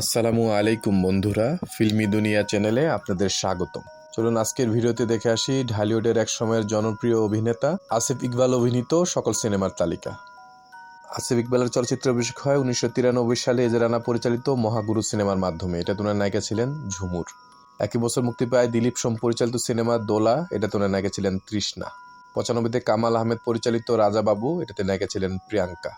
আসসালামু আলাইকুম বন্ধুরা, ফিল্মি দুনিয়া চ্যানেলে আপনাদের স্বাগতম। চলুন আজকের ভিডিওতে দেখে আসি ঢালিউডের এক সময়ের জনপ্রিয় অভিনেতা আসিফ ইকবাল অভিনীত সকল সিনেমার তালিকা। আসিফ ইকবালের চলচ্চিত্র অভিষেক হয় উনিশশো তিরানব্বই সালে এজরানা পরিচালিত মহাগুরু সিনেমার মাধ্যমে। এটা তোনার নায়িকা ছিলেন ঝুমুর। একই বছর মুক্তি পায় দিলীপ সোম পরিচালিত সিনেমা দোলা, এটা তোনার নায়িকা ছিলেন তৃষ্ণা। পঁচানব্বইতে কামাল আহমেদ পরিচালিত রাজা বাবু এটাতে নায়িকা ছিলেন প্রিয়াঙ্কা।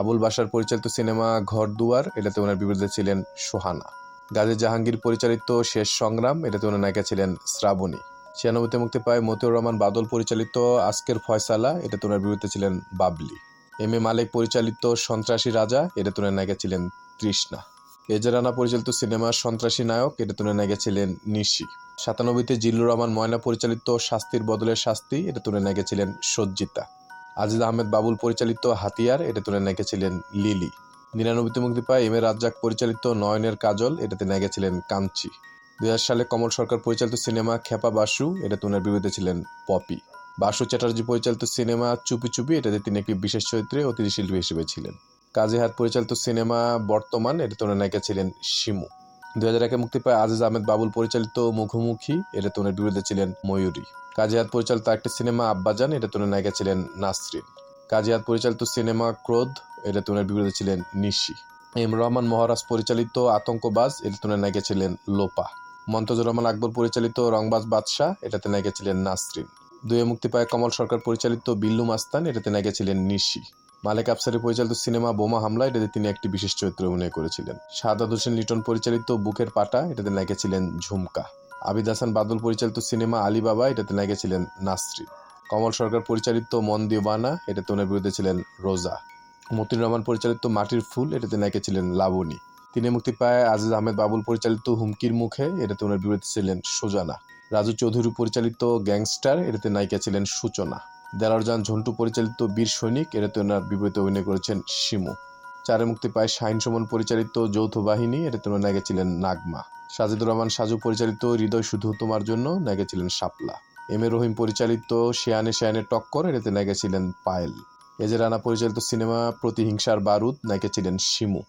আবুল বাসার পরিচালিত সিনেমা ঘর দুয়ার, এটাতে ওনার বিরুদ্ধে ছিলেন সোহানা। গাজী জাহাঙ্গীর পরিচালিত শেষ সংগ্রাম, এটাতে ওনার নায়িকা ছিলেন শ্রাবণী। ছিয়ানব্বইতে মুক্তি পায় মতিউর রহমান বাদল পরিচালিত আজকের ফয়সালা, এটাতে ওনার বিরুদ্ধে ছিলেন বাবলি। এম এ মালিক পরিচালিত সন্ত্রাসী রাজা, এটাতে ওনার নায়িকা ছিলেন তৃষ্ণা। এজারানা পরিচালিত সিনেমা সন্ত্রাসী নায়ক এটা ওনার নায়িকা ছিলেন নিশি। সাতানব্বইতে জিল্লুর রহমান ময়না পরিচালিত শাস্তির বদলের শাস্তি এটা ওনার নায়িকা ছিলেন সজ্জিতা। আজিজ আহমেদ বাবুল পরিচালিত হাতিয়ার এটা তুলে নেগেছিলেন লিলি। নিরানব্বইতে মুক্তি পায় এম এ রাজ্জাক, পরিচালিত নয়নের কাজল, এটাতে নেগেছিলেন কাঞ্চি। দুই হাজার সালে কমল সরকার পরিচালিত সিনেমা খেপা বাসু এটা তুনার বিরুদ্ধে ছিলেন পপি। বাসু চ্যাটার্জি পরিচালিত সিনেমা চুপি চুপি, এটাতে তিনি একটি বিশেষ চরিত্রে অতিথি শিল্পী হিসেবে ছিলেন। কাজী হাত পরিচালিত সিনেমা বর্তমান এটা তোনার নায়িকা ছিলেন শিমু। দুই হাজার একে মুক্তি পায় আজিজ আহমেদ বাবুল পরিচালিত মুখোমুখি, এটা তোনার বিরুদ্ধে ছিলেন ময়ূরী। কাজিয়াত পরিচালিত একটি সিনেমা, আব্বাজান, এটা তোনার নায়িকা ছিলেন নাসরিন। কাজিয়াত পরিচালিত সিনেমা, ক্রোধ, এটা তোনার বিরুদ্ধে ছিলেন নিশি। এম রহমান মহারাজ পরিচালিত আতঙ্কবাজ, এটা তোনার নায়িকা ছিলেন লোপা। মন্তজুর রহমান আকবর পরিচালিত রংবাজ বাদশাহ, এটাতে নায়িকা ছিলেন নাসরিন। দুয়ে মুক্তি পায় কমল সরকার পরিচালিত বিল্লু মাস্তান, এটাতে নায়িকা ছিলেন নিশি। মালেক আফসারি পরিচালিত সিনেমা বোমা হামলা এটাতে তিনি একটি বিশেষ চরিত্রে অভিনয় করেছিলেন। শাহাদ হোসেন লিটন পরিচালিত বুকের পাটা, এটাতে নায়িকা ছিলেন ঝুমকা। আবিদ হাসান বাদল পরিচালিত সিনেমা আলিবাবা, এটাতে নায়িকা ছিলেন নাসরিন। কমল সরকার পরিচালিত মন দিওবানা, এটাতে ওনার বিরুদ্ধে ছিলেন রোজা। মতিন রহমান পরিচালিত মাটির ফুল, এটাতে নায়িকা ছিলেন লাবণী। তিনি মুক্তি পায় আজিজ আহমেদ বাবুল পরিচালিত হুমকির মুখে, এটাতে ওনার বিরুদ্ধে ছিলেন সুজানা। রাজু চৌধুরী পরিচালিত গ্যাংস্টার, এটাতে নায়িকা ছিলেন সূচনা। দেলারজান ঝন্টু পরিচালিত বীর সৈনিক এটাতে ওনার বিপরীতে অভিনয় করেছেন শিমু। চারে মুক্তি পায় শাহিন সুমন পরিচালিত যৌথ বাহিনী এটাতে ওনার নায়িকা ছিলেন নাগমা। সাজিদুর রহমান সাজু পরিচালিত হৃদয় শুধু তোমার জন্য নায়িকা ছিলেন শাপলা। এম এ রহিম পরিচালিত শেয়ানে শেয়ানে টক্কর এটাতে নায়িকা ছিলেন পায়েল। এজে রানা পরিচালিত সিনেমা প্রতিহিংসার বারুদ নায়িকা ছিলেন শিমু।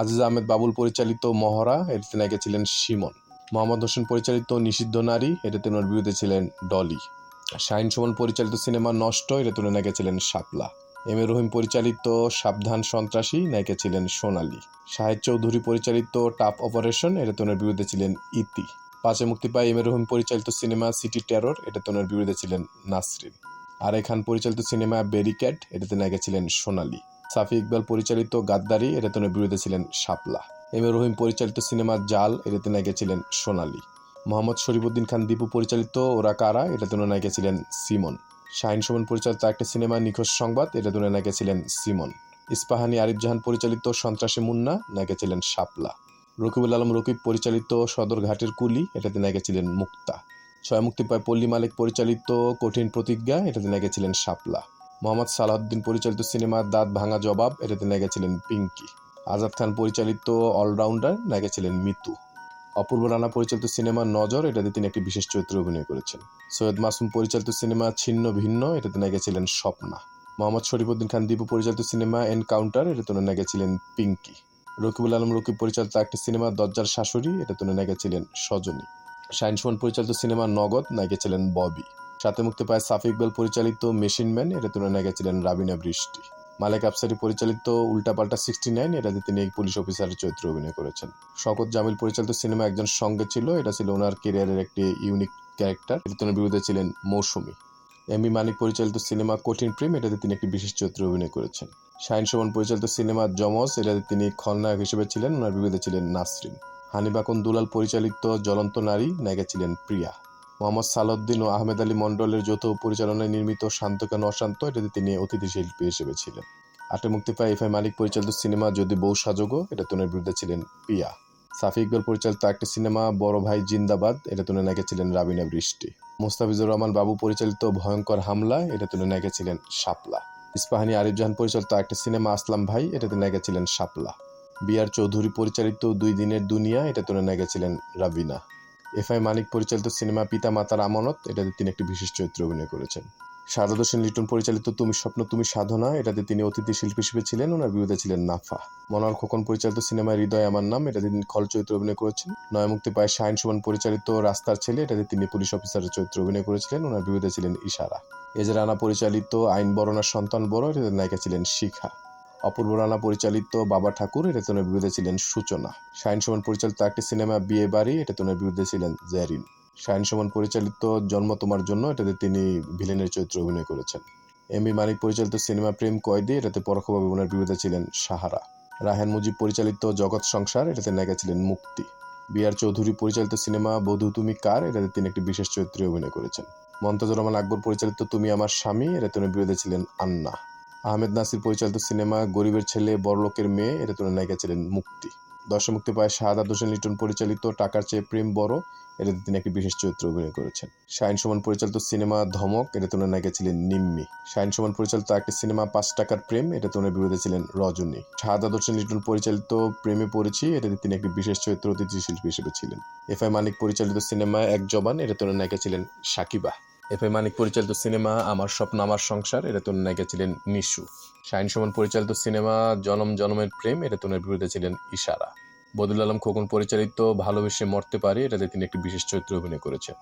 আজিজ আহমেদ বাবুল পরিচালিত মহড়া এটাতে নায়িকা ছিলেন সিমন মোহাম্মদ হোসেন পরিচালিত নিষিদ্ধ নারী এটাতে ওনার বিরুদ্ধে ছিলেন ডলি। শাহিন সুমন পরিচালিত সিনেমা নষ্ট এটা ওনার নায়িকা ছিলেন শাপলা। এম এ রহিম পরিচালিত সাবধান সন্ত্রাসী নায়িকা ছিলেন সোনালী। শাহেদ চৌধুরী পরিচালিত টাপ অপারেশন এটা ওনার বিরুদ্ধে ছিলেন ইতি। পাঁচে মুক্তি পায় এম এ রহিম পরিচালিত সিনেমা সিটি টেরর এটাতে ওনার বিরুদ্ধে ছিলেন নাসরিন। আর খান পরিচালিত সিনেমা ব্যারিক্যাড এটাতে নায়িকা ছিলেন সোনালী। সাফি ইকবাল পরিচালিত গাদ্দারি এটা ওনার বিরুদ্ধে ছিলেন শাপলা। এম এ রহিম পরিচালিত সিনেমা জাল এটাতে নায়িকা ছিলেন সোনালী। মোহাম্মদ শরীফুদ্দিন খান দীপু পরিচালিত ওরা কারা? ওনার নায়িকা ছিলেন সিমন। শাহিন সুমন পরিচালিত একটা সিনেমা, নিখোঁজ সংবাদ, এটা নায়িকা ছিলেন সিমন। ইস্পাহানি আরিফ জাহান পরিচালিত সন্ত্রাসী মুন্না, নায়িকা ছিলেন শাপলা। রকিবুল আলম রকিব পরিচালিত সদরঘাটের কুলি, এটাতে নায়িকা ছিলেন মুক্তা। ছয় মুক্তি পায় পল্লী মালিক পরিচালিত কঠিন প্রতিজ্ঞা, এটাতে নায়িকা ছিলেন শাপলা। মোহাম্মদ সালাহউদ্দিন পরিচালিত সিনেমা দাঁত ভাঙা জবাব, এটাতে নায়িকা ছিলেন পিঙ্কি। আজাদ খান পরিচালিত অলরাউন্ডার, নায়িকা ছিলেন মিতু। অপূর্ব রানা পরিচালিত সিনেমা নজর, এটাতে তিনি একটি বিশেষ চরিত্রে অভিনয় করেছেন। সৈয়দ মাসুম পরিচালিত সিনেমা ছিন্ন ভিন্ন, এটাতে নায়িকা ছিলেন স্বপ্না। মোহাম্মদ শরীফুদ্দিন খান দীপু পরিচালিত সিনেমা এনকাউন্টার, এটাতে নায়িকা ছিলেন পিঙ্কি। রকিবুল আলম রকিব পরিচালিত একটি সিনেমা দজ্জার শাশুড়ি, এটাতে নায়িকা ছিলেন সজনী। শাহিন সুমন পরিচালিত সিনেমা নগদ নায়িকা ছিলেন ববি। সাথে মুক্তি পায় সাফি ইকবাল পরিচালিত মেশিন ম্যান, এটাতে নায়িকা ছিলেন রাবিনা বৃষ্টি। মালেক আফসারি পরিচালিত উল্টাপাল্টা সিক্সটি নাইন এটাতে তিনি এই পুলিশ অফিসারের চরিত্রে অভিনয় করেছেন। শকত জামিল পরিচালিত সিনেমা একজন সঙ্গে ছিল, এটা ছিল ওনার কেরিয়ারের একটি ইউনিক ক্যারেক্টার তিনি বিরুদ্ধে ছিলেন মৌসুমী। এম মানিক পরিচালিত সিনেমা কঠিন প্রেম, এটাতে তিনি একটি বিশেষ চরিত্রে অভিনয় করেছেন। শাহিন সুমন পরিচালিত সিনেমা জমজ এটাতে তিনি খলনায়ক হিসেবে ছিলেন, ওনার বিরুদ্ধে ছিলেন নাসরিন। হানিবাকন দুলাল পরিচালিত জ্বলন্ত নারী, নায়িকা ছিলেন প্রিয়া। মোহাম্মদ সালাউদ্দিন ও আহমেদ আলী মন্ডলের যৌথ পরিচালনায় নির্মিত শান্ত কেন অশান্ত, এটাতে তিনি অতিথি শিল্পী হিসেবে ছিলেন। আটে মুক্তি পায় এফ আই মালিক পরিচালিত সিনেমা যদি বউ সাজগো, এটা তুনের বিরুদ্ধে ছিলেন পিয়া। সাফি ইকবাল পরিচালিত একটি সিনেমা, বড় ভাই জিন্দাবাদ, এটা তুলে নায়িকা ছিলেন রাবিনা বৃষ্টি। মোস্তাফিজুর রহমান বাবু পরিচালিত ভয়ঙ্কর হামলা, এটা তুলে নায়িকা ছিলেন শাপলা। ইস্পাহানি আরিফ জাহান পরিচালিত একটি সিনেমা, আসলাম ভাই, এটাতে নায়িকা ছিলেন শাপলা। বিআর চৌধুরী পরিচালিত দুই দিনের দুনিয়া, এটা তুলে নায়িকা ছিলেন রাবিনা। এফ আই মানিক পরিচালিত সিনেমা পিতা মাতার আমানত, এটাতে তিনি একটি বিশেষ চরিত্রে অভিনয় করেছেন। শারদ হোসেন লিটন পরিচালিত তুমি স্বপ্ন, তুমি সাধনা, এটাতে তিনি অতিথি শিল্পী হিসেবে ছিলেন, ওনার বিরুদ্ধে ছিলেন নাফা। মনোয়ার খোকন পরিচালিত সিনেমা হৃদয় আমার নাম, এটাতে তিনি খল চরিত্রে অভিনয় করেছেন। নয় মুক্তি পায় শাহিন সুমন পরিচালিত রাস্তার ছেলে, এটাতে তিনি পুলিশ অফিসারের চরিত্রে অভিনয় করেছিলেন, ওনার বিরুদ্ধে ছিলেন ইশারা। এজে রানা পরিচালিত আইন বরণার সন্তান বড়, এটাতে নায়িকা ছিলেন শিখা। অপূর্ব রানা পরিচালিত বাবা ঠাকুর, এটা বিরুদ্ধে ছিলেন সূচনা। শাহিন সুমন পরিচালিত একটি সিনেমা, বিয়ে বাড়ি এটাতে ওনার বিরুদ্ধে ছিলেন জ্যারিন শাহিন সুমন পরিচালিত জন্ম তোমার জন্য, এটাতে তিনি ভিলেনের চরিত্রে অভিনয় করেছেন। এম বি মানিক পরিচালিত সিনেমা, প্রেম কয়দি, এটাতে পরোক্ষভাবে ওনার বিরুদ্ধে ছিলেন সাহারা। রাহেন মুজিব পরিচালিত জগৎ সংসার, এটাতে নায়িকা ছিলেন মুক্তি। বি আর চৌধুরী পরিচালিত সিনেমা, বধূ তুমি কার, এটাতে তিনি একটি বিশেষ চরিত্রে অভিনয় করেছেন। মমতাজুর রহমান আকবর পরিচালিত তুমি আমার স্বামী, এটাতে ওনার বিরুদ্ধে ছিলেন আন্না। আহমেদ নাসির পরিচালিত সিনেমা গরিবের ছেলে, বড়লোকের মেয়ে এটা ওনার নায়িকা ছিলেন মুক্তি। দর্শক মুক্তি পায় শাহাদাত হোসেন লিটন পরিচালিত টাকার চেয়ে প্রেম বড় এটাতে তিনি একটি বিশেষ চরিত্রে অভিনয় করেছেন। শাহিন সুমন পরিচালিত সিনেমা ধমক এটাতে ওনার নায়িকা ছিলেন নিম্মি। শাহিন সুমন পরিচালিত একটি সিনেমা পাঁচ টাকার প্রেম এটাতে ওনার বিরুদ্ধে ছিলেন রজনী। শাহাদাত হোসেন লিটন পরিচালিত প্রেমে পড়েছি এটাতে তিনি একটি বিশেষ চরিত্র অতিথি শিল্পী হিসেবে ছিলেন। এফ আই মানিক পরিচালিত সিনেমা এক জবান এটাতে ওনার নায়িকা ছিলেন সাকিবা এফ আই মানিক পরিচালিত সিনেমা আমার স্বপ্ন, আমার সংসার এটাতে ওনার নায়িকা ছিলেন নিশু। শাহিন সুমন পরিচালিত সিনেমা জনম, জনমের প্রেম এটাতে ওনার বিরুদ্ধে ছিলেন ইশারা। বদুল আলম খোকন পরিচালিত ভালোবেসে মরতে পারি, এটাতে তিনি একটি বিশেষ চরিত্রে অভিনয় করেছেন।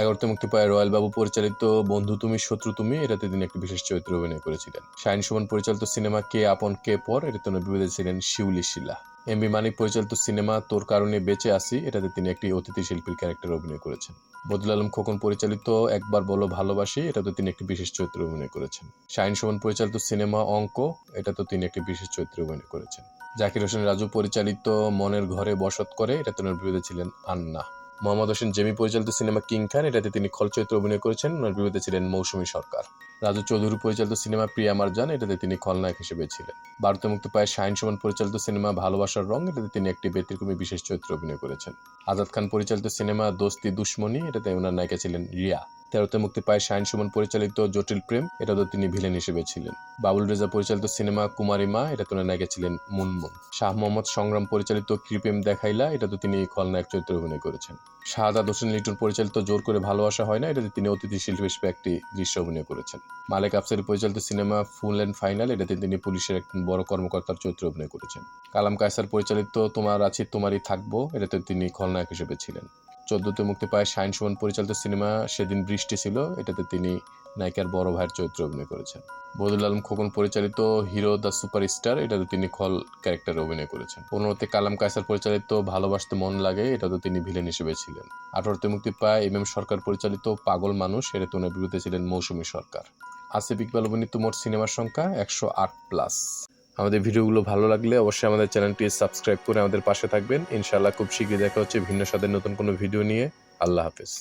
এগারোতে মুক্তি পায় রয়্যাল বাবু পরিচালিত বন্ধু তুমি, শত্রু তুমি, এটাতে তিনি একটি বিশেষ চরিত্রে অভিনয় করেছিলেন। শাহিন সুমন পরিচালিত সিনেমা কে, আপন কে, পর, এটা ওনার বিরুদ্ধে ছিলেন শিউলি শিলা। এম বি মানিক পরিচালিত সিনেমা তোর কারণে বেঁচে আসি, এটাতে তিনি একটি অতিথি শিল্পীর ক্যারেক্টার অভিনয় করেছেন। বদুল আলম খোকন পরিচালিত একবার বলো ভালোবাসি, এটাতে তিনি একটি বিশেষ চরিত্রে অভিনয় করেছেন। শাহিন সুমন পরিচালিত সিনেমা অঙ্ক এটাতে তিনি একটি বিশেষ চরিত্রে অভিনয় করেছেন। জাকির হোসেন রাজু পরিচালিত মনের ঘরে বসত করে, এটা তিনি ছিলেন আন্না। মোহাম্মদ হোসেন জেমি পরিচালিত সিনেমা কিং খান, এটাতে তিনি খল চরিত্রে অভিনয় করেছেন ওনার বিরুদ্ধে ছিলেন মৌসুমী সরকার। রাজু চৌধুরী পরিচালিত সিনেমা প্রিয়া মারজান এটাতে তিনি খলনায়ক হিসেবে ছিলেন। ভারতে মুক্তি পায় শাহিন সুমন পরিচালিত সিনেমা ভালোবাসার রং, এটাতে তিনি একটি ব্যতিক্রমী বিশেষ চরিত্রে অভিনয় করেছেন। আজাদ খান পরিচালিত সিনেমা দোস্তি দুশ্মনী, এটাতে ওনার নায়িকা ছিলেন রিয়া। তেরোতে মুক্তি পায় শাহিন সুমন পরিচালিত জটিল প্রেম এটাতে তিনি ভিলেন হিসেবে ছিলেন। বাবুল রেজা পরিচালিত সিনেমা কুমারী মা এটাতে ওনার নায়িকা ছিলেন মুনমুন। শাহ মোহাম্মদ সংগ্রাম পরিচালিত কৃপেম দেখাইলা এটাতে তিনি খলনায়ক চরিত্রে অভিনয় করেছেন। শাহাদাত হোসেন লিটন পরিচালিত জোর করে ভালোবাসা হয় না এটাতে তিনি অতিথি শিল্পী হিসেবে একটি দৃশ্য অভিনয় করেছেন। মালেক আফসারি পরিচালিত সিনেমা ফুল অ্যান্ড ফাইনাল, এটাতে তিনি পুলিশের একজন বড় কর্মকর্তার চরিত্রে অভিনয় করেছেন। কালাম কায়সার পরিচালিত তোমার আছি, তোমারই থাকব, এটাতে তিনি খলনায়ক হিসেবে ছিলেন। চোদ্দতে মুক্তি পায় শাহিন সুমন পরিচালিত সিনেমা, সেদিন বৃষ্টি ছিল, এটাতে তিনি নায়িকার বড় ভাইয়ের চরিত্রে অভিনয় করেছেন। বদুল আলম খোকন পরিচালিত হিরো দ্য সুপারস্টার, এটাতে তিনি খল ক্যারেক্টারে অভিনয় করেছেন। পনেরোতে কালাম কায়সার পরিচালিত ভালোবাসতে মন লাগে, এটাতে তিনি ভিলেন হিসেবে ছিলেন। আঠারোতে মুক্তি পায় এম এম সরকার পরিচালিত পাগল মানুষ, এটাতে ওনার বিরুদ্ধে ছিলেন মৌসুমী সরকার। আসিফ ইকবাল অভিনীত মোট সিনেমার সংখ্যা একশো আট প্লাস। আমাদের ভিডিওগুলো ভালো লাগলে অবশ্যই আমাদের চ্যানেলটি সাবস্ক্রাইব করে আমাদের পাশে থাকবেন। ইনশাআল্লাহ খুব শীঘ্রই দেখা হচ্ছে ভিন্ন স্বাদের নতুন কোনো ভিডিও নিয়ে। আল্লাহ হাফেজ।